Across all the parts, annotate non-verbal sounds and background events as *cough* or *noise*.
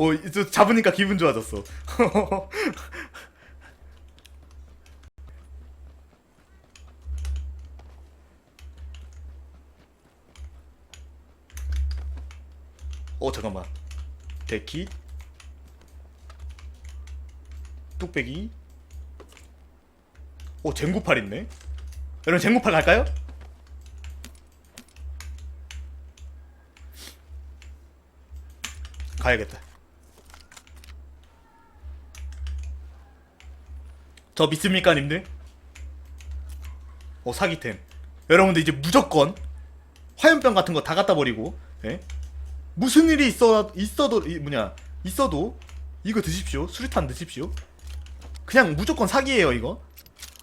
어, 저 잡으니까 기분 좋아졌어. *laughs* 어, 잠깐만. 데키. 뚝배기. 오, 쟁구팔 있네. 여러분, 쟁구팔 갈까요? 가야겠다. 저 믿습니까, 님들? 어, 사기템. 여러분들 이제 무조건 화염병 같은 거 다 갖다 버리고, 예? 무슨 일이 있어, 있어도, 이 뭐냐, 있어도 이거 드십시오. 수류탄 드십시오. 그냥 무조건 사기예요, 이거.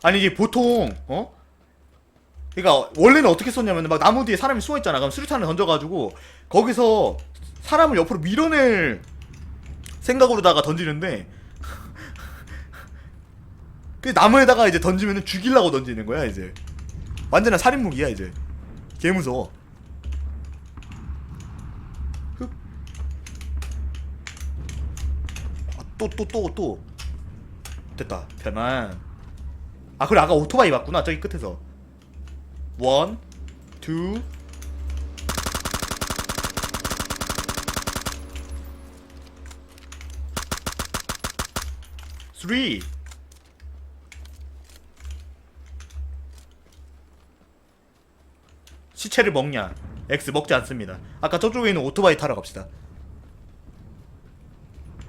아니, 이게 보통, 어? 그러니까 원래는 어떻게 썼냐면 막 나무 뒤에 사람이 숨어 있잖아. 그럼 수류탄을 던져가지고 거기서 사람을 옆으로 밀어낼 생각으로다가 던지는데 그 나무에다가 이제 던지면은 죽이려고 던지는 거야 이제 완전한 살인무기야 이제 개 무서워. 아, 또또 또 또 됐다 변환. 아 그래 아까 오토바이 맞구나 저기 끝에서. 원, 투, 쓰리. 시체를 먹냐? X 먹지 않습니다. 아까 저쪽에 있는 오토바이 타러 갑시다.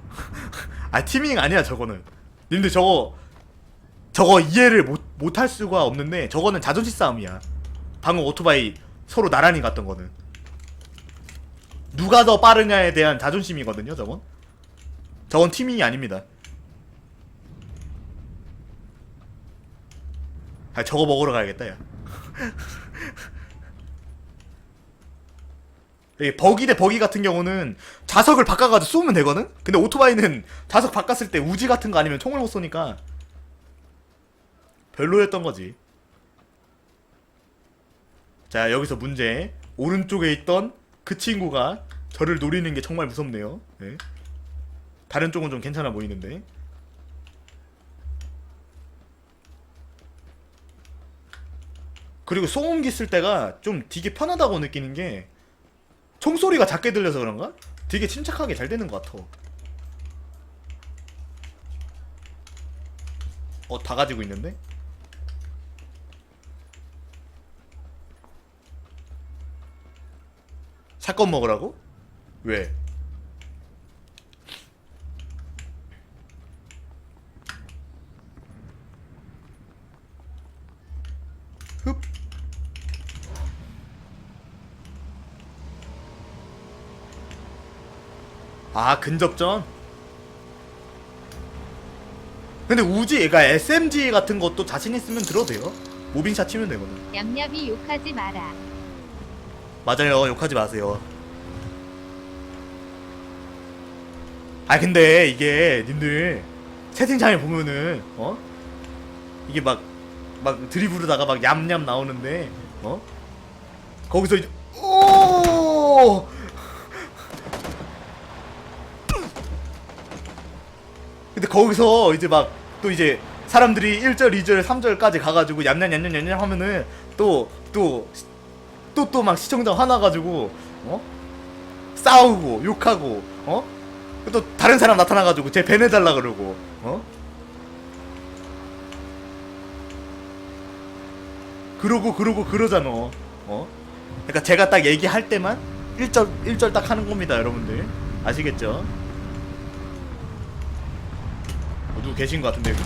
*laughs* 아 티밍 아니야 저거는. 님들 저거 저거 이해를 못 못 할 수가 없는데 저거는 자존심 싸움이야. 방금 오토바이 서로 나란히 갔던 거는 누가 더 빠르냐에 대한 자존심이거든요. 저건. 저건 티밍이 아닙니다. 아 저거 먹으러 가야겠다 야. *laughs* 이 버기 대 버기 같은 경우는 자석을 바꿔가지고 쏘면 되거든? 근데 오토바이는 자석 바꿨을 때 우지 같은 거 아니면 총을 못 쏘니까 별로였던 거지. 자, 여기서 문제. 오른쪽에 있던 그 친구가 저를 노리는 게 정말 무섭네요. 네. 다른 쪽은 좀 괜찮아 보이는데. 그리고 소음기 쓸 때가 좀 되게 편하다고 느끼는 게 총소리가 작게 들려서 그런가? 되게 침착하게 잘 되는 것 같아. 어, 다 가지고 있는데? 사건 먹으라고? 왜? 아 근접전? 근데 우지 그러니까 SMG 같은 것도 자신 있으면 들어도 돼요. 모빙샷 치면 되거든. 얌얌이 욕하지 마라. 맞아요. 욕하지 마세요. 아 근데 이게 님들 채팅창에 보면은 어? 이게 막 막 드리블하다가 막 얌얌 나오는데 어? 거기서 이제 오 근데 거기서 이제 막 또 이제 사람들이 1절, 2절, 3절까지 가가지고 얌얌 얌얌 얌얌 하면은 또 또 또 또 막 시청자 화나가지고 어? 싸우고 욕하고 어? 또 다른 사람 나타나가지고 쟤 배내달라 그러고 어? 그러고 그러고 그러잖아 어? 그러니까 제가 딱 얘기할 때만 1절 1절 딱 하는 겁니다 여러분들. 아시겠죠 어, 누구 계신 것 같은데 여기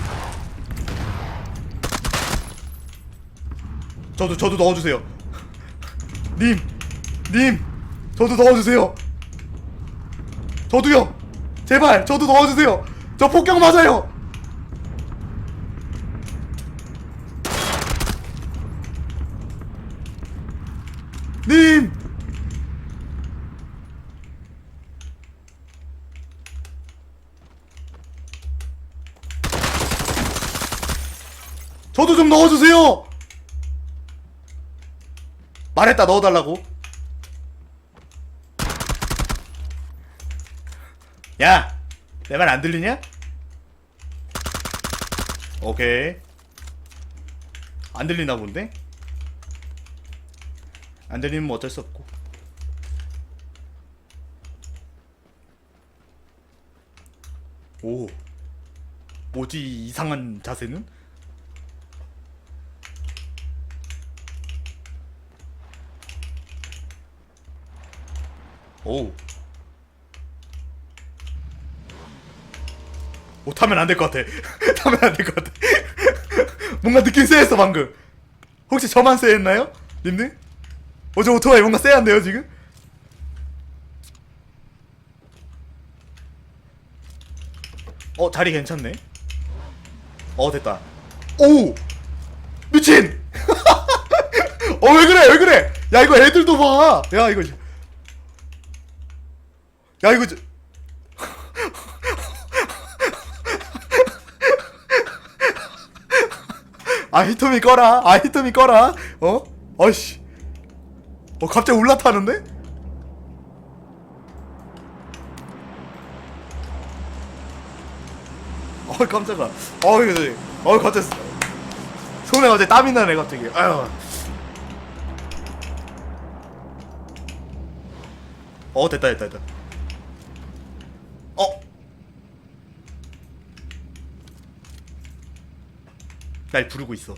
저도 저도 넣어주세요 님! 님! 저도 넣어주세요! 저도요! 제발! 저도 넣어주세요! 저 폭격 맞아요! 님! 저도 좀 넣어주세요! 말했다 넣어달라고 야! 내 말 안 들리냐? 오케이. 안 들리나 본데? 안 들리면 뭐 어쩔 수 없고. 오. 뭐지, 이상한 자세는? 오. 못하면 안 될 것 같아. *laughs* 타면 안 될 것 같아. *laughs* 뭔가 느낌 쎄했어 방금. 혹시 저만 쎄했나요? 님들? 어제 오토바이 뭔가 쎄한데요 지금? 어 자리 괜찮네. 어 됐다. 오 미친. *laughs* 어 왜 그래 왜 그래? 야 이거 애들도 봐. 야 이거. 야 이거. 저- *laughs* 아 히토미 꺼라 아 히토미 꺼라 어? 어이씨 어 갑자기 올라타는데? 어 깜짝아 어 이거 어 갑자기 손에 갑자기 땀이 나네 갑자기 아유 어 됐다 됐다 됐다 어 날 부르고 있어.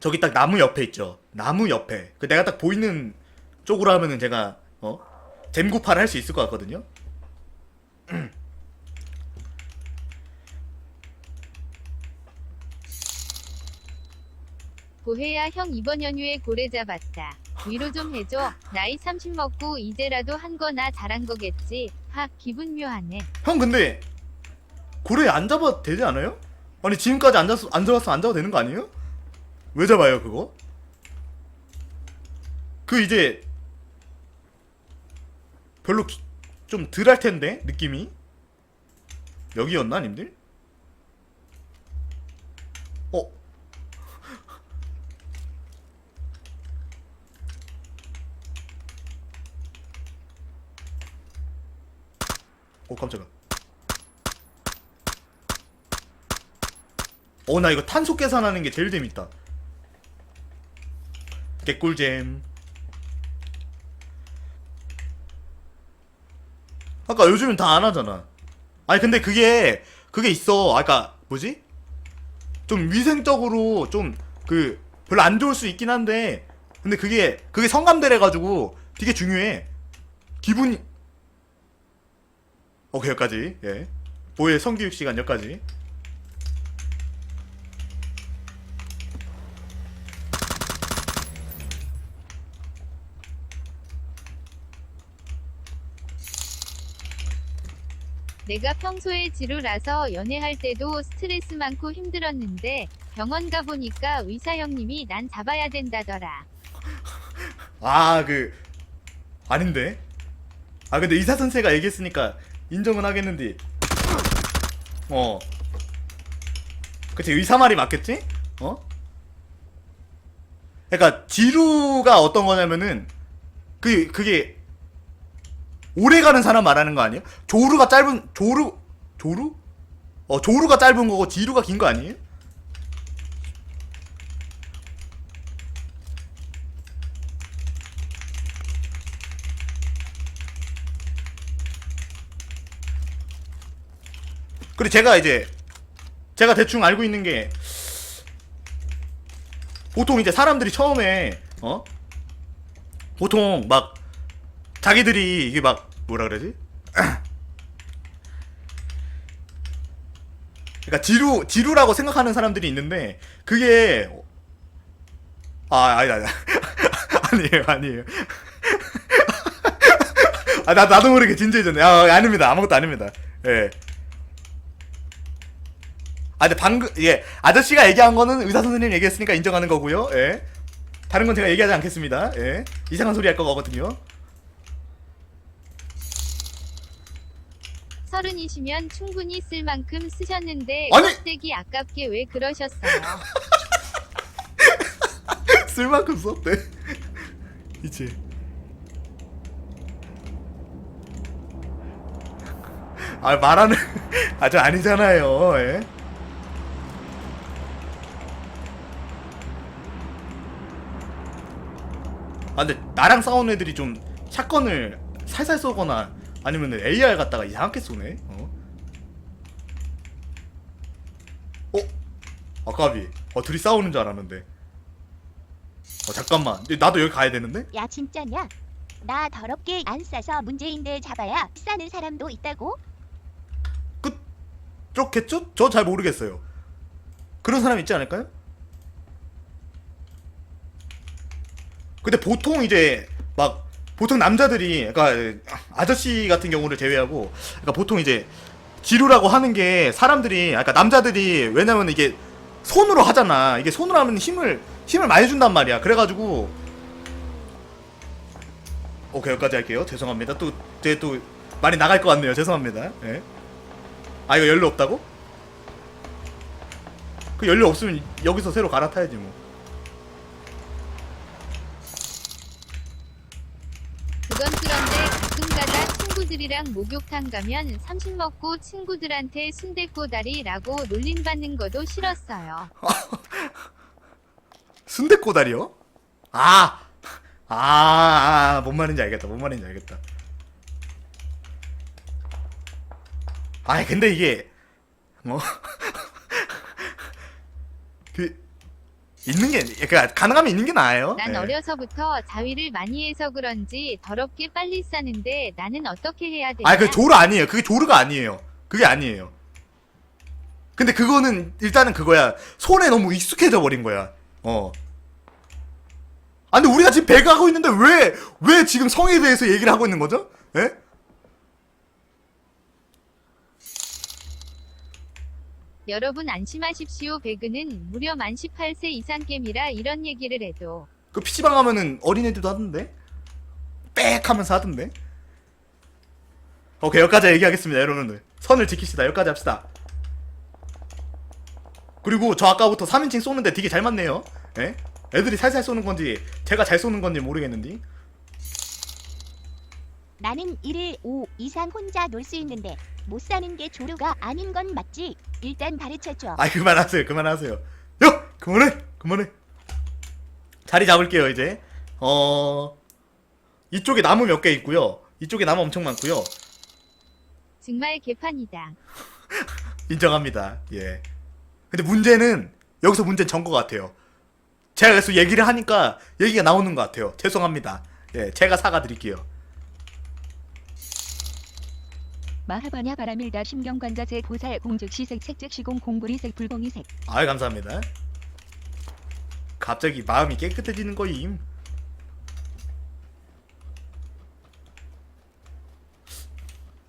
저기 딱 나무 옆에 있죠. 나무 옆에. 그 내가 딱 보이는 쪽으로 하면은 제가 어 잼구판 할수 있을 것 같거든요. *clears throat* 보혜야 형 이번 연휴에 고래 잡았다. 위로 좀 해줘. 나이 30 먹고 이제라도 한 거나 잘한 거겠지. 하 기분 묘하네. 형 근데 고래 안 잡아도 되지 않아요? 아니 지금까지 안 잡았 안 잡았으면 안 잡아도 되는 거 아니에요? 왜 잡아요 그거? 그 이제 별로 좀 덜 할 텐데 느낌이 여기였나 님들? 깜짝아. 어 나 이거 탄소 계산하는 게 제일 재밌다. 개꿀잼. 아까 요즘은 다 안 하잖아. 아니 근데 그게 그게 있어. 아까 뭐지? 좀 위생적으로 좀 그 별로 안 좋을 수 있긴 한데 근데 그게 그게 성감대래 가지고 되게 중요해. 기분이 오케이 여기까지. 예. 보혜 성교육 시간 여기까지. 내가 평소에 지루라서 연애할 때도 스트레스 많고 힘들었는데 병원 가보니까 의사 형님이 난 잡아야 된다더라. 아 그 아닌데? 아 근데 의사 선생가 얘기했으니까 인정은 하겠는데. 어. 그치 의사 말이 맞겠지? 어? 그러니까 지루가 어떤 거냐면은 그 그게 오래 가는 사람 말하는 거 아니에요? 조루가 짧은 조루? 조루? 어 조루가 짧은 거고 지루가 긴 거 아니에요 그리고 제가 이제 제가 대충 알고 있는 게 보통 이제 사람들이 처음에 어? 보통 막 자기들이 이게 막 뭐라 그러지? *clears throat* 그러니까 지루 지루라고 생각하는 사람들이 있는데 그게 아 아니 아니 *laughs* 아니에요 아니에요. *laughs* 아 나 나도 모르게 진지해졌네. 아 아닙니다. 아무것도 아닙니다. 예. 아, 근데 방금, 예. 아저씨가 얘기한 거는 의사 선생님 얘기했으니까 인정하는 거고요. 예. 다른 건 제가 얘기하지 않겠습니다. 예. 이상한 소리 할 거거든요. 서른이시면 충분히 쓸 만큼 쓰셨는데 아니! 껍데기 아깝게 왜 그러셨어요? *laughs* 쓸만큼 썼대. *laughs* 이제. 아 말하는 *laughs* 아 저 아니잖아요. 예? 아 근데 나랑 싸우는 애들이 좀 샷건을 살살 쏘거나 아니면 AR 갖다가 이상하게 쏘네. 어? 어? 아까비. 어 둘이 싸우는 줄 알았는데. 어 잠깐만. 나도 여기 가야 되는데? 야 진짜냐? 나 더럽게 안 싸서 문재인들 잡아야 싸는 사람도 있다고? 그렇겠죠? 저 잘 모르겠어요. 그런 사람 있지 않을까요? 근데 보통 이제 막 보통 남자들이 그러니까 아저씨 같은 경우를 제외하고 그러니까 보통 이제 지루라고 하는 게 사람들이 그러니까 남자들이 왜냐면 이게 손으로 하잖아. 이게 손으로 하면 힘을 힘을 많이 준단 말이야. 그래가지고 오케이 여기까지 할게요. 죄송합니다. 또제또 많이 나갈 것 같네요. 죄송합니다. 예. 아 이거 연료 없다고? 그 연료 없으면 여기서 새로 갈아타야지 뭐. 친구들이랑 목욕탕 가면 삼십 먹고 친구들한테 순대꼬다리라고 놀림받는 것도 싫었어요. *laughs* 순대꼬다리요? 아, 아, 아, 뭔 말인지 알겠다. 뭔 말인지 알겠다. 아, 근데 이게 뭐 *laughs* 그 있는 게 그러니까 가능하면 있는 게 나아요. 난 예. 어려서부터 자위를 많이 해서 그런지 더럽게 빨리 싸는데 나는 어떻게 해야 되냐? 아, 그 조르 아니에요. 그게 조르가 아니에요. 그게 아니에요. 근데 그거는 일단은 그거야. 손에 너무 익숙해져 버린 거야. 어. 아, 근데 우리가 지금 배가 하고 있는데 왜, 왜 지금 성에 대해서 얘기를 하고 있는 거죠? 예? 여러분 안심하십시오. 배그는 무려 만 18세 이상 게임이라 이런 얘기를 해도 그 PC방 가면은 어린애들도 하던데? 빽 하면서 하던데? 오케이, 여기까지 얘기하겠습니다, 여러분들. 선을 지킵시다. 여기까지 합시다. 그리고 저 아까부터 3인칭 쏘는데 되게 잘 맞네요. 예? 애들이 살살 쏘는 건지, 제가 잘 쏘는 건지 모르겠는데. 나는 1일 5 이상 혼자 놀 수 있는데 못 사는 게 조류가 아닌 건 맞지? 일단 가르쳐줘. 아, 그만하세요, 그만하세요. 야! 그만해! 그만해! 자리 잡을게요, 이제. 어, 이쪽에 나무 몇 개 있고요. 이쪽에 나무 엄청 많고요. 정말 개판이다. *laughs* 인정합니다. 예. 근데 문제는 여기서 문제는 전것 같아요. 제가 그래서 얘기를 하니까 얘기가 나오는 것 같아요. 죄송합니다. 예, 제가 사과드릴게요. 마하바냐 바라밀다 심경관자재 보살 공즉시색 색즉시공 공부리색 불공이색 아유 감사합니다. 갑자기 마음이 깨끗해지는 거임.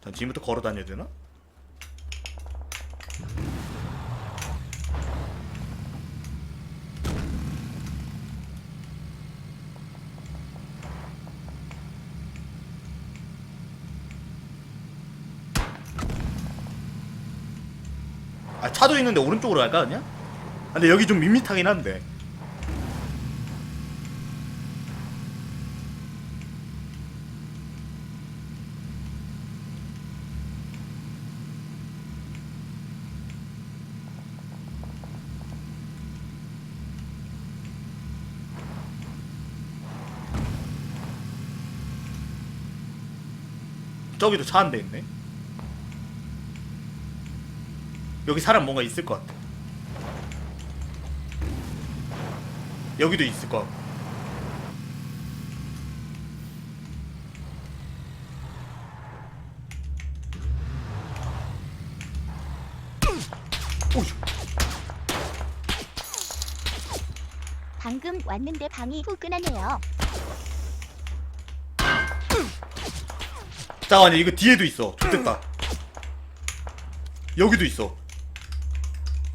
전 지금부터 걸어 다녀야 되나? 아 차도 있는데 오른쪽으로 갈까 그냥? 아, 근데 여기 좀 밋밋하긴 한데 저기도 차 한 대 있네 여기 사람 뭔가 있을 것 같아. 여기도 있을 것 같고. 방금 왔는데 방이 후끈하네요. 잠깐만 이거 뒤에도 있어. 좋됐다. 여기도 있어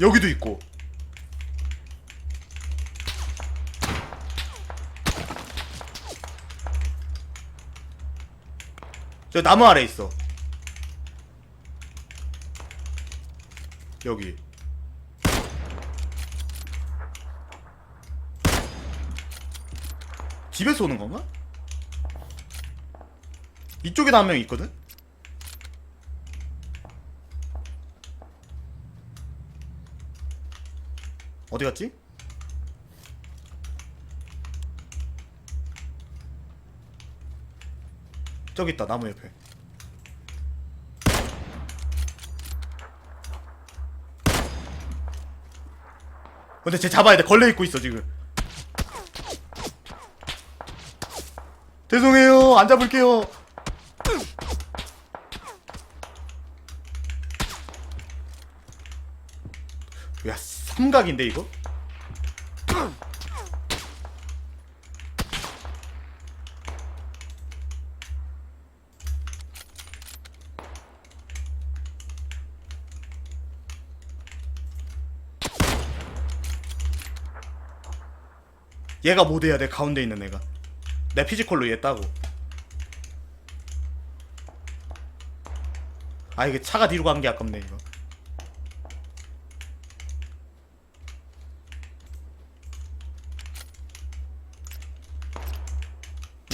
여기도 있고 저 나무 아래 있어 여기 집에서 오는 건가? 이쪽에도 한 명 있거든? 어디 갔지? 저기 있다 나무 옆에 근데 쟤 잡아야 돼 걸려 있고 있어 지금 죄송해요 안 잡을게요 야 삼각인데 이거? 얘가 못 해야 돼 가운데 있는 애가? 내 피지컬로 얘 따고. 아 이게 차가 뒤로 간 게 아깝네 이거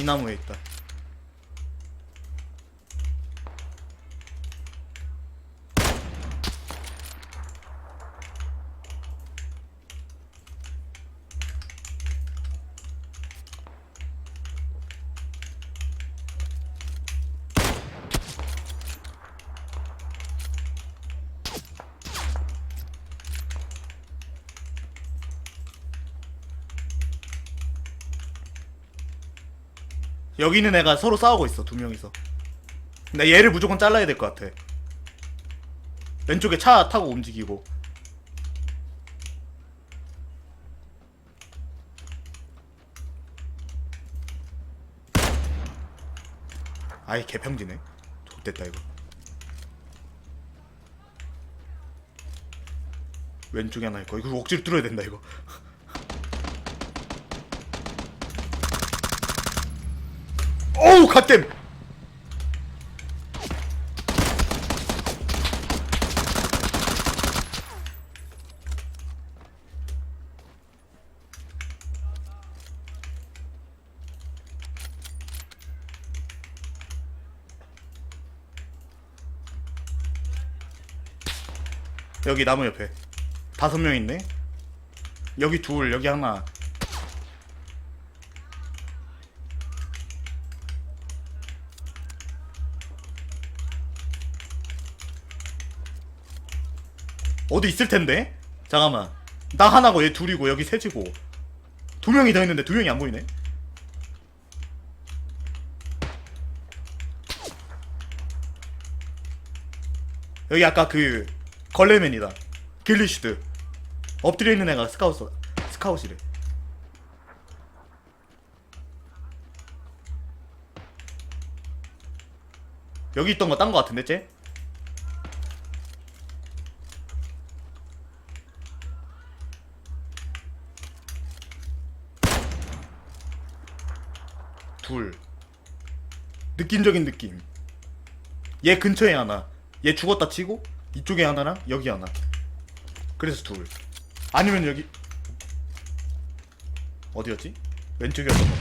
이나 여기 있는 애가 서로 싸우고 있어 두 명이서. 근데 얘를 무조건 잘라야 될 것 같아. 왼쪽에 차 타고 움직이고. 아이 개평지네. 좋됐다 이거. 왼쪽에 하나 있고 이거 억지로 뚫어야 된다 이거 *laughs* 어우 갓댐 여기 나무 옆에 다섯 명 있네. 여기 둘 여기 하나 어디 있을 텐데? 잠깐만. 나 하나고 얘 둘이고 여기 셋이고 두 명이 더 있는데 두 명이 안 보이네. 여기 아까 그 걸레맨이다. 길리슈드. 엎드려 있는 애가 스카우트 스카웃이래. 여기 있던 거 딴 거 같은데 쟤? 느낌적인 느낌. 얘 근처에 하나 얘 죽었다 치고 이쪽에 하나랑 여기 하나. 그래서 둘. 아니면 여기 어디였지? 왼쪽이었던 거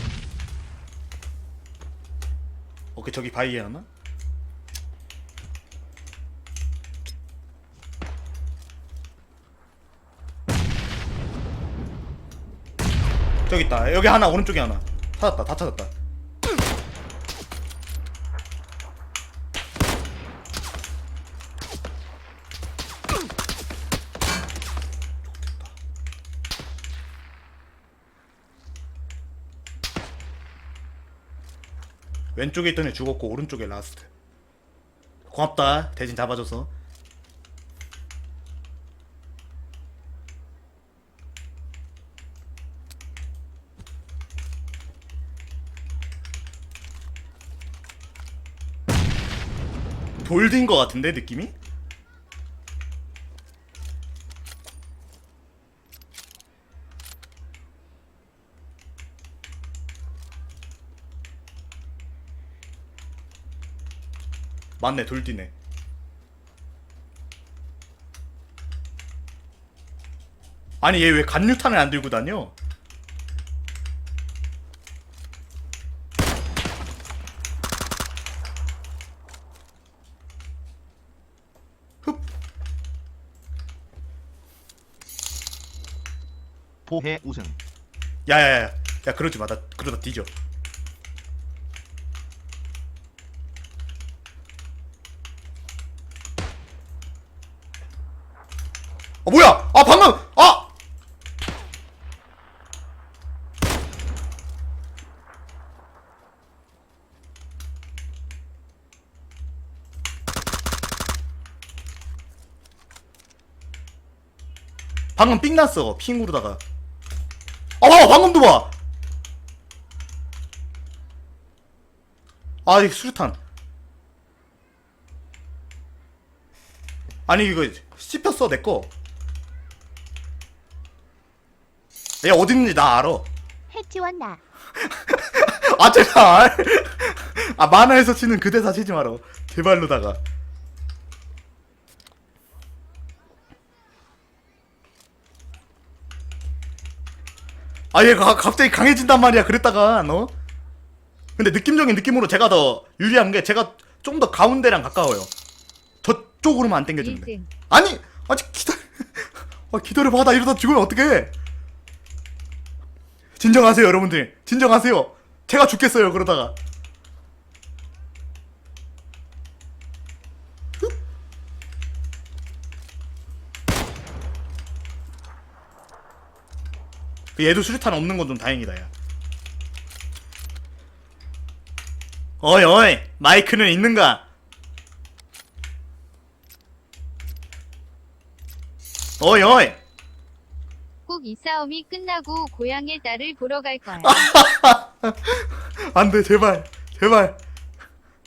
오케이 저기 바위에 하나. 저기 있다. 여기 하나 오른쪽에 하나. 찾았다 다 찾았다 왼쪽에 있던 애 죽었고 오른쪽에 라스트. 고맙다. 대신 잡아줘서. 돌드인 것 같은데 느낌이? 맞네 돌뛰네 아니 얘 왜 간류탄을 안 들고 다녀? 보해 우승. 야야야, 야 그러지 마. 나 그러다 뒤져. 뭐야 아 방금 아 방금 삥 났어 핑으로다가 아 봐봐 방금도 봐 아, 이 수류탄. 아니, 이거 씹혔어, 내 거. 얘 어딨는지 나 알아. 해치웠나? *laughs* 아, 제발. 아, 만화에서 치는 그 대사 치지 마라. 제발로다가. 아, 얘가 갑자기 강해진단 말이야, 그랬다가, 너? 근데 느낌적인 느낌으로 제가 더 유리한 게 제가 좀 더 가운데랑 가까워요. 저쪽으로만 안 당겨주면 돼. 1등. 아니! 아직 기다려. *laughs* 아, 기다려봐. 나 이러다 죽으면 어떡해. 진정하세요, 여러분들. 진정하세요. 제가 죽겠어요, 그러다가. 그 얘도 수류탄 없는 건 좀 다행이다, 야. 어이, 어이, 마이크는 있는가? 어이, 어이. 꼭 이 싸움이 끝나고 고향의 딸을 보러 갈 거야. *laughs* 안 돼, 제발. 제발.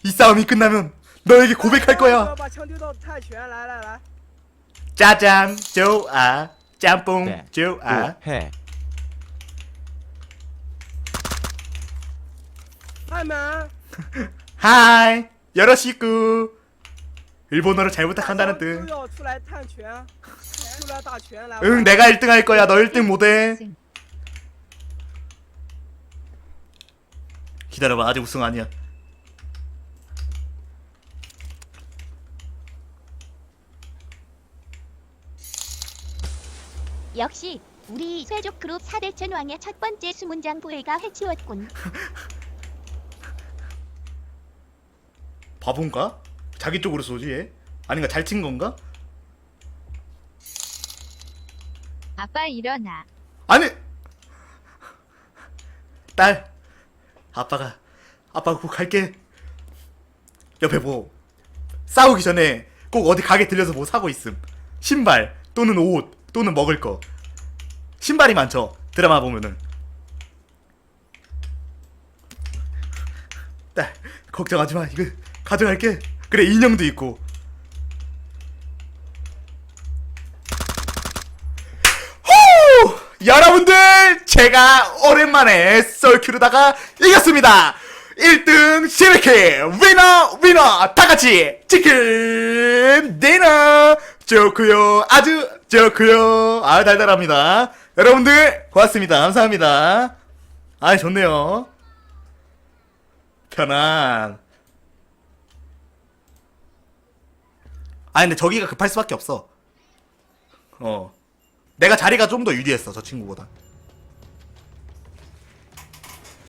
이 싸움이 끝나면 너에게 고백할 거야. 把枪丢到泰拳，来来来， 짜장, 좋아. 짬뽕, 네. 좋아. 해. 开门。 *laughs* 하이, 여러시구. 일본어를 잘 부탁한다는 都 뜻. 要出来探拳，出来打拳来。 응, 내가 1등 할 거야. 너 1등 못해. 기다려봐. 아직 우승 아니야. 역시 우리 쇠족 그룹 4대 천 왕의 첫 번째 수문장 부회가 해치웠군. *laughs* 바본가? 자기 쪽으로 쏘지, 얘? 아닌가, 잘 친 건가? 아빠 일어나. 아니! 딸, 아빠가, 아빠가 꼭 갈게. 옆에 뭐, 싸우기 전에 꼭 어디 가게 들려서 뭐 사고 있음. 신발, 또는 옷, 또는 먹을 거. 신발이 많죠, 드라마 보면은. 딸, 걱정하지 마. 이거 가져갈게. 그래, 인형도 있고. 후! 여러분들 제가 오랜만에 썰큐르다가 이겼습니다. 1등 시리키 위너 위너 다같이 치킨 디너. 좋구요. 아주 좋구요. 아 달달합니다. 여러분들 고맙습니다. 감사합니다. 아 좋네요. 편안. 아 근데 저기가 급할 수밖에 없어. 어. 내가 자리가 좀 더 유리했어 저 친구보다